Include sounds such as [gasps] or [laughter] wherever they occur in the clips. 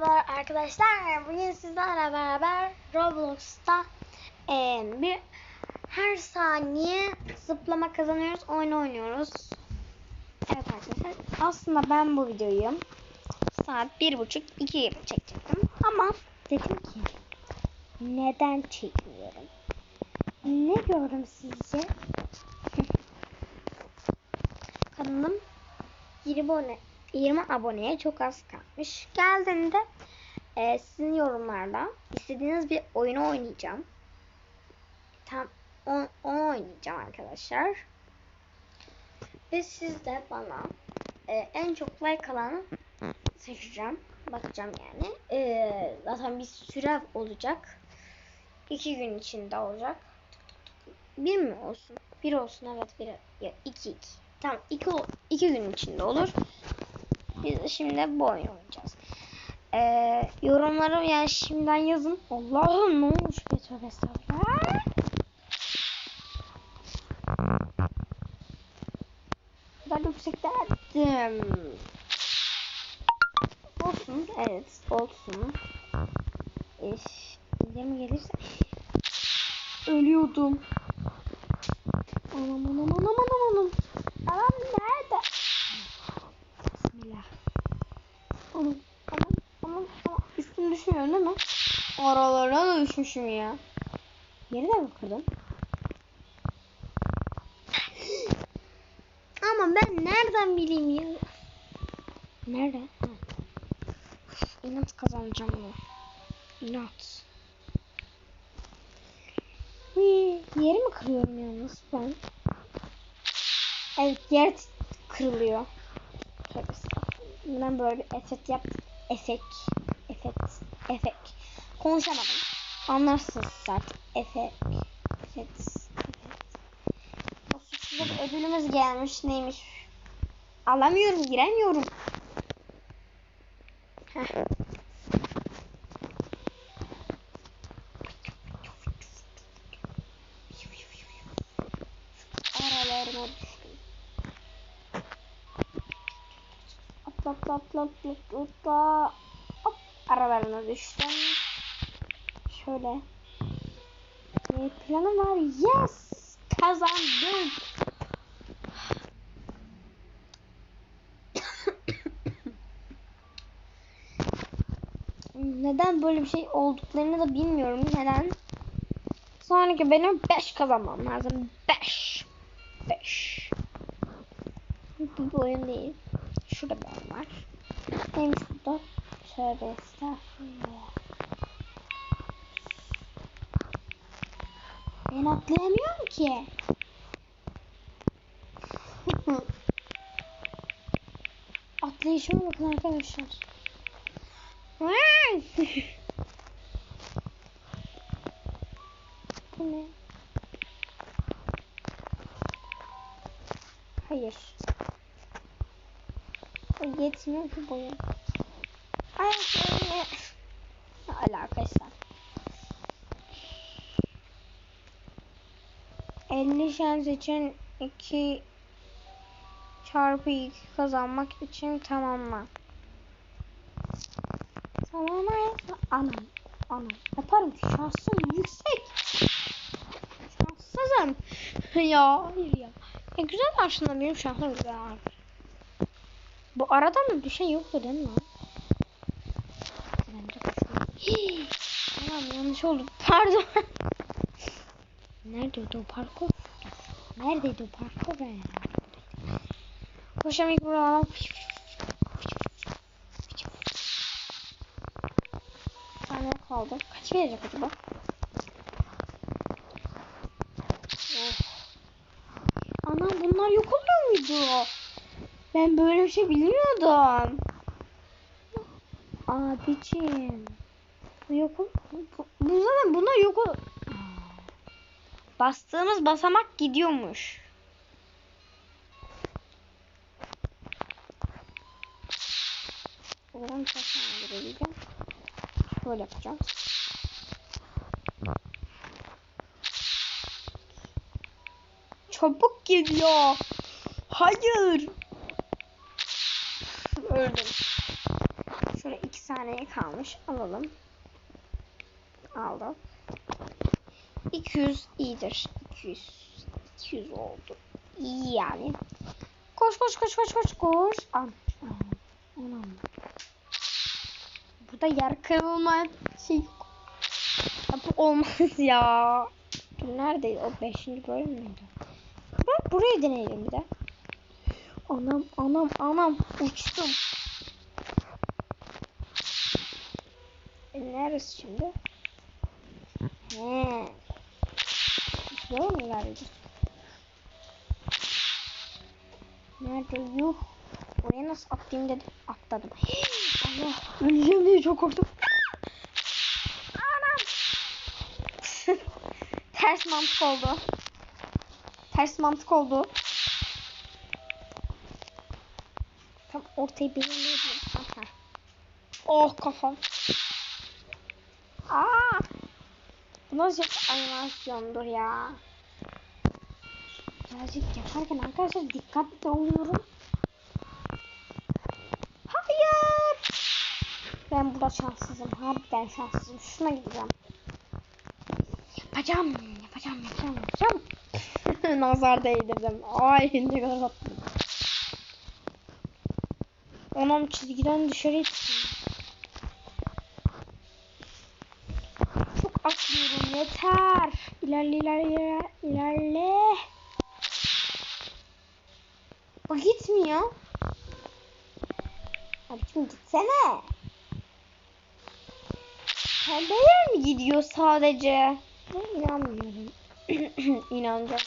Merhaba arkadaşlar. Bugün sizlerle beraber Roblox'ta eee, bir her saniye zıplama kazanıyoruz. Oyun oynuyoruz. Evet arkadaşlar. Aslında ben bu videoyu saat bir buçuk iki gibi çekecektim. Ama dedim ki neden çekmiyorum? Ne gördüm sizce? [laughs] Kanalım 20 abone 20 aboneye çok az kalmış. Geldiğinde e, sizin yorumlarda istediğiniz bir oyunu oynayacağım. Tam onu, onu oynayacağım arkadaşlar. Ve siz de bana e, en çok like alanı seçeceğim. Bakacağım yani. E, zaten bir süre olacak. İki gün içinde olacak. Bir mi olsun? Bir olsun evet bir. Ya iki iki. Tamam iki, iki gün içinde olur. Biz şimdi bu oyunu oynayacağız. Ee, yorumları yani şimdiden yazın. Allah'ım ne olmuş be tövbe estağfurullah. Ben yükseklerdim. Olsun evet olsun. Eş, ne mi gelirse. Ölüyordum. Anam anam anam anam anam. Anam nerede? Bismillah. Anam anam anam anam. Üstüm düşmüyor değil mi? Aralarına da düşmüşüm ya. Yeri de mi kırdım? [gasps] Ama ben nereden bileyim ya? Nerede? İnat kazanacağım bunu. İnat. Yeri mi kırıyorum yalnız ben? Evet yer kırılıyor. Tövbe. Ben böyle efekt yaptım. Efekt. Efekt. Efekt. Konuşamadım. Anlarsınız zaten. Efekt. Efekt. Efekt. Bir ödülümüz gelmiş. Neymiş? Alamıyorum. Giremiyorum. Heh. Aralarına düştüm. Atla atla atla atla atla. Hop aralarına düştüm. Şöyle. Bir planım var. Yes! Kazandım. [coughs] Neden böyle bir şey olduklarını da bilmiyorum. Neden? Sonraki benim 5 kazanmam lazım. 5. 5. Bu oyun değil. Şurada bir oyun var. Neymiş? Tövbe estağfurullah. Ben atlayamıyorum ki. [laughs] Atlayışıma bakın arkadaşlar. [laughs] Bu ne? Hayır. Yetmiyor ki boyum. Ay ne? Alakası. 50 şans için 2 çarpı 2 kazanmak için tamamla. Tamamla. Anam. Anam. Yaparım. Şansım yüksek. Şanssızım. [laughs] ya hayır ya. Ya güzel aslında benim şansım güzel. Bu arada mı bir şey yoktu değil mi? Tamam yanlış oldu. [laughs] Pardon. Neredeydi o parkur? Neredeydi o parkur be? Koşam ilk kaldı. Kaç verecek acaba? Oh. Ana bunlar yok oluyor muydu? Ben böyle bir şey bilmiyordum. Abicim. Yok bu, bu zaten bunlar yok Bastığımız basamak gidiyormuş. Oradan kaçana gireceğim. Şöyle yapacağım. Çabuk geliyor. Hayır. Öldüm. Şöyle iki saniye kalmış. Alalım. Aldım. 200 iyidir. 200. 200 oldu. İyi yani. Koş koş koş koş koş koş. An. Anam. Burada yer kırılma şey bu olmaz ya. Neredeydi? O 5. bölüm müydü? Ben burayı deneyelim bir de. Anam anam anam uçtum. E, neresi şimdi? He. Böyle mi ilerleyeceğiz? Nerede? Yuh. Oraya nasıl atlayayım dedim. Atladım. Allah. Öleceğim diye çok korktum. Anam. [laughs] Ters mantık oldu. Ters mantık oldu. Tam ortayı belirleyebilirim. Aha. Oh kafam. Aa! Bu nasıl animasyondur ya? Birazcık yaparken arkadaşlar dikkatli oluyorum. Hayır! Ben burada şanssızım. Harbiden şanssızım. Şuna gideceğim. Yapacağım. Yapacağım. Yapacağım. Yapacağım. [laughs] [laughs] Nazar değdirdim. Ay ne kadar tatlı. Anam çizgiden dışarı çıktım. Çok atlıyorum yeter. İlerle ilerle ilerle. O gitmiyor. Abicim gitsene. Pembeler mi gidiyor sadece? Ben inanmıyorum. [clears throat] İnanacağım.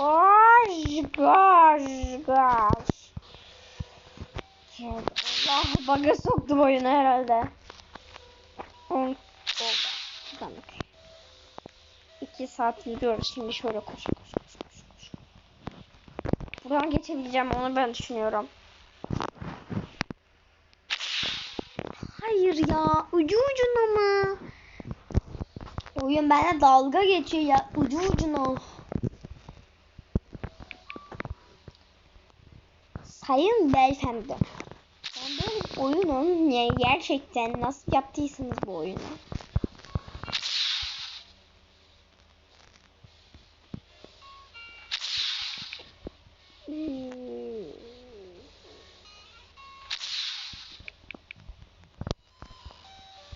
Koş, koş. Evet, Allah baga soktum oyunu herhalde. On oldu. Tıkandık. İki saat yürüyoruz. Şimdi şöyle koş, koş, koş, koş, koş. Buradan geçebileceğim onu ben düşünüyorum. Hayır ya, ucu ucuna mı? Oyun benimle dalga geçiyor ya, ucu ucuna. Sayın beyefendi. Ben böyle oyunun yani gerçekten nasıl yaptıysanız bu oyunu. Hmm.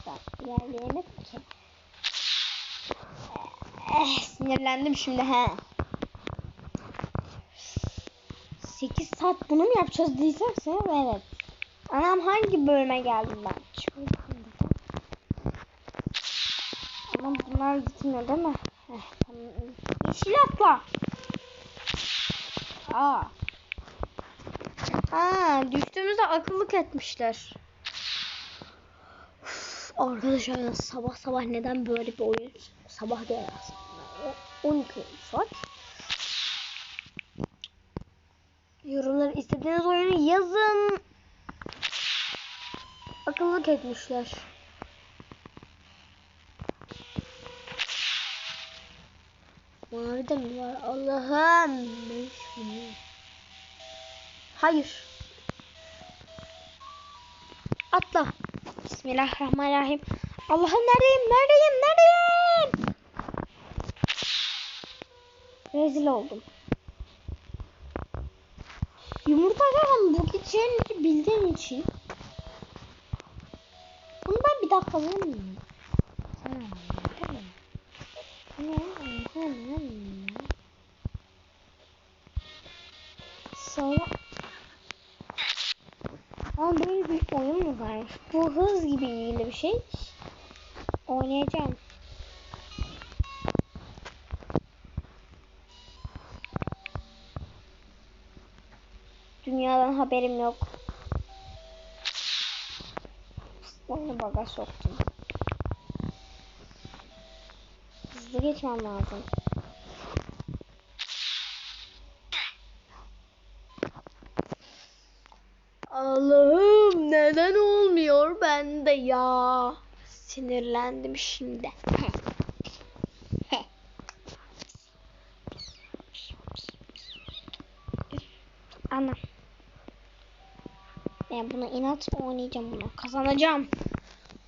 Bak ki. Eh, sinirlendim şimdi he. Saat bunu mu yapacağız diyecekse evet. Anam hangi bölüme geldim ben? Buradan. Ama bunlar gitmiyor değil mi? Heh, tamam. Yeşil atla. Aa. Aa, düştüğümüzde akıllık etmişler. Arkadaşlar sabah sabah neden böyle bir oyun? Sabah değil aslında. O- 12 saat. Yorumlara istediğiniz oyunu yazın. Akıllık etmişler. Mavi de mi var? Allah'ım. Hayır. Atla. Bismillahirrahmanirrahim. Allah'ım neredeyim? Neredeyim? Neredeyim? Rezil oldum. Zaten bu gideceğini bildiğin için. Bunu ben bir dakika mıyım? Sonra Ama böyle bir oyun mu varmış? Bu hız gibi ilgili bir şey. Oynayacağım. haberim yok. Onu baga soktum. Hızlı geçmem lazım. Allah'ım neden olmuyor bende ya? Sinirlendim şimdi. Ana. Ben buna inat oynayacağım bunu. Kazanacağım.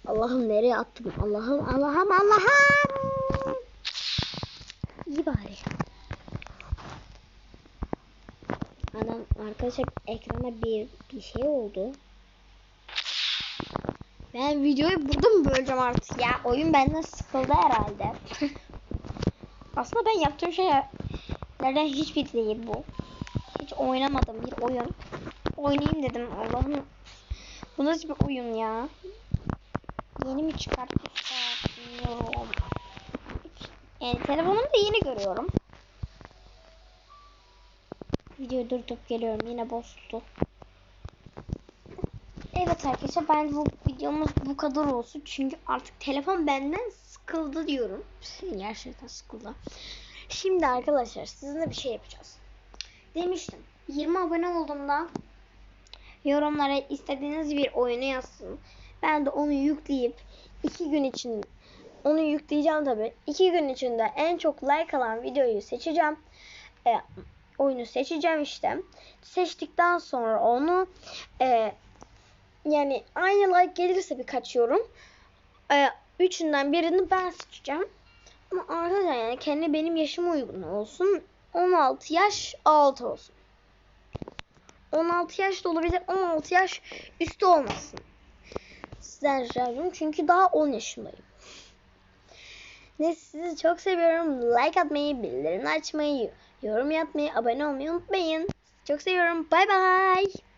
Allah'ım nereye attım? Allah'ım Allah'ım Allah'ım. İyi bari. Adam arkadaşlar ekrana bir bir şey oldu. Ben videoyu burada mı böleceğim artık ya? Oyun benden sıkıldı herhalde. [laughs] Aslında ben yaptığım şeylerden hiçbir değil bu. Hiç oynamadım bir oyun. Oynayayım dedim Allah'ım. Bu nasıl bir oyun ya? Yeni mi çıkartmışlar bilmiyorum. Yani telefonumda yeni görüyorum. Videoyu durdurup geliyorum yine bozuldu. Evet arkadaşlar ben bu videomuz bu kadar olsun. Çünkü artık telefon benden sıkıldı diyorum. [laughs] Gerçekten sıkıldı. Şimdi arkadaşlar sizinle bir şey yapacağız. Demiştim 20 abone olduğumda yorumlara istediğiniz bir oyunu yazsın. Ben de onu yükleyip 2 gün için onu yükleyeceğim tabi. 2 gün içinde en çok like alan videoyu seçeceğim. E, oyunu seçeceğim işte. Seçtikten sonra onu e, yani aynı like gelirse birkaç yorum e, üçünden birini ben seçeceğim. Ama arkadaşlar yani kendi benim yaşıma uygun olsun. 16 yaş altı olsun. 16 yaş da olabilir. 16 yaş üstü olmasın. Sizden rica ediyorum. Çünkü daha 10 yaşındayım. Neyse sizi çok seviyorum. Like atmayı, bildirim açmayı, yorum yapmayı, abone olmayı unutmayın. Çok seviyorum. Bay bay.